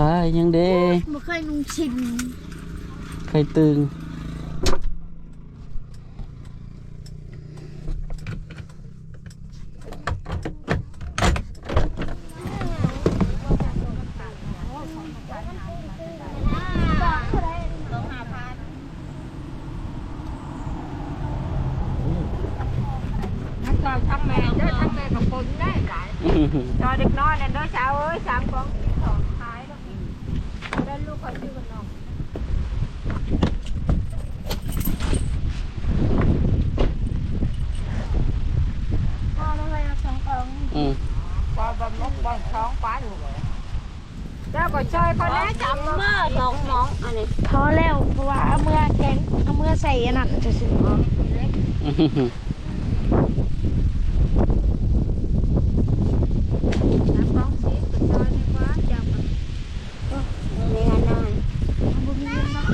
ขายยังเด้บ่เคยนุ่งชินไข่ตึงทั้งจอยทั้งแม่เด้อทั้งแม่กับคนได้หลายจอยเด็กน้อยเนี่ยเด้อเช้าเอ้ยสามกองสองท้ายแล้วนี่ ได้ลูกคนชื่อกันน้องพ่อมาเลยเอาสองกล่องอืมบอลบอลนกบอลท้องป้าอยู่เลยแล้วก็ช่วยเขาแนะจำเมื่อสองหมองอันนี้พอแล้วเพราะว่าเอาเมื่อแกงเอาเมื่อใส่อันนั้นจะซื้อ สามกองสีก็ช่วยในฟ้าจำ ในงานนั้นบ่มีเงินเนาะ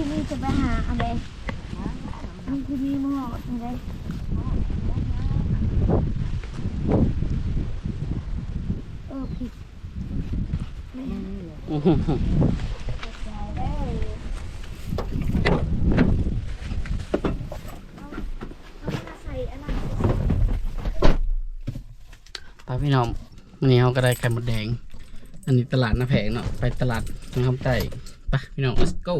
ที่นี่จะไปหาอะไรนี่ที่นี่มอดอะไรเออผิดใส่อันนั้นไปพี่น้องวันนี้เราก็ได้ไข่มดแดง อันนี้ตลาดน้าแพงเนาะ ไปตลาดทางคำใต้ไปพี่น้อง let's go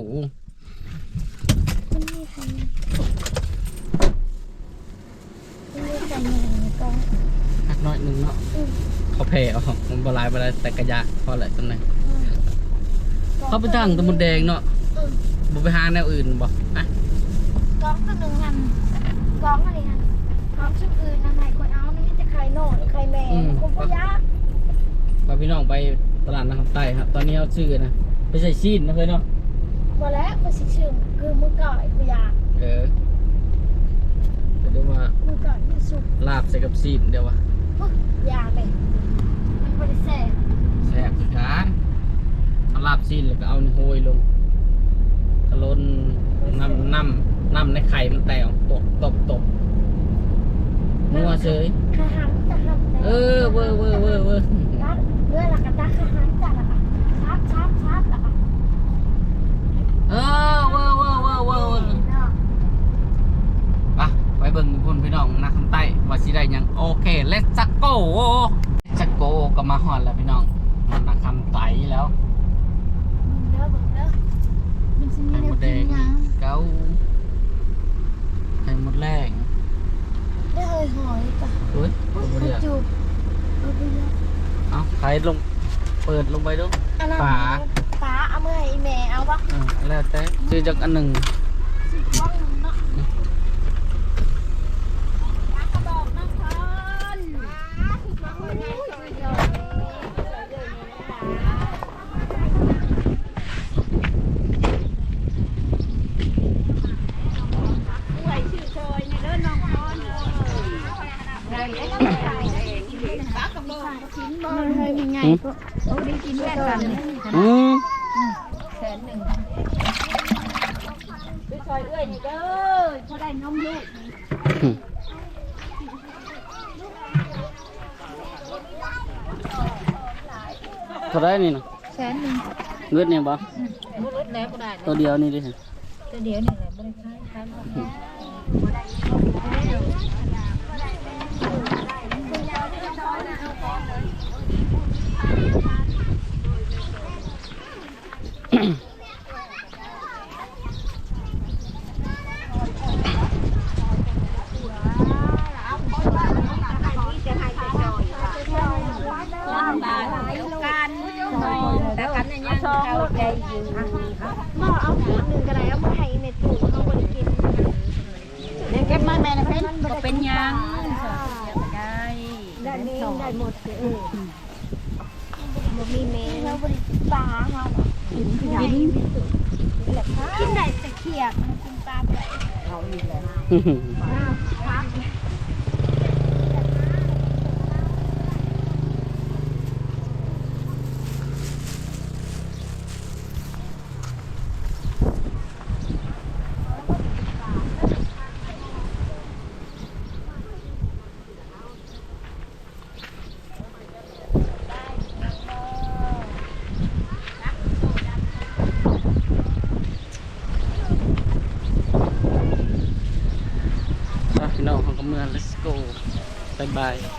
มันมีใคร มันมีใครในกล่องหักน้อยหนึงเนาะอืมเขาแผ่เอามันบหลายบหลายแต่กระยะพอแหละตำแหน่งเขาไปตั้งตะมดแดงเนาะอืมบ่ไปหาแนวอื่นบ่อะกล่องตัวหนึ่งอันกล่องอะไรอันกล่องชุดอื่นอันไหนคนเอามันมีแต่ไข่โน่ไข่แม่คงก็ยากพาพี่น้องไปตลาดน้ำคำใต้ครับ ตอนนี้เราซื้อนะไปใส่ซีนนะเพื่อนเนาะหมดแล้วมันสิชื่อคือมือก่อยกูอยากเออ เดี๋ยวดูว่ามือก่อยมือสุกลาบใส่กับซีนเดี๋ยววะปุ๊บอยากเลยมันบริเสธแซ่บคือกันเอาลาบซีนแล้วก็เอาโหยลงกระล้นน้ำน้ำน้ำในไข่มันแตกตบตบตบนัวเฉยข้าหันจะหันเออเวอร์เวอร์เวอร์เวอร์ รัดเมื่อหลักกระตาข้าหันจะหลักชับชับชับหลัก เออเวอร์เวอร์เวอร์เวอร์เวอร์ ไปไปเบิ่งพุ่นพี่น้องนักคำใต้ว่าสิได้หยังโอ เค let's go let's go ก็มาฮอดแล้วพี่น้อง มันนักคำไต้แล้วเด้อเบิ่งเด้อมันจะมีไข่แนมวดแดกินงยังเก้าไข่มดแรงได้เฮยหอยปะเฮ้ยเอาไปข้าเดี๋ยวจูบเอาไปเยอะเอาไข่ลง เปิดลงไปดู อันนั้นฝาฝาเอาเมื่อให้แม่เอาปะอ่าแล้วแต่ซื้อจากอันหนึ่งสิบว่องเนาะกระบอกน้ำพัน มันเคยมีไงก็ อืมซอยเอื้อยนี่เด้อพอได้นมลูกเท่าไรนี่นะแสนหนึ่งเงินเนี่ยบ่รถแล้วก็ได้ตัวเดียวนี่ดิแต่เดี๋ยวนี่แหละบ่ได้ขายขายบ่ได้ แต่กันเนี่ยยังเข้าใจอยู่ หม้อเอาหัวหนึ่งก็ได้เอามาให้ในตู้เขาบริกิน เดี๋ยวเก็บมาแม่นะเพิ่นบ่ เป็นหยังได้ได้นี่ได้หมดเลยบ่มีเมย์เราบริปลาเขา กินกินได้แต่เขียดมันกินปลาไปครับ bahay.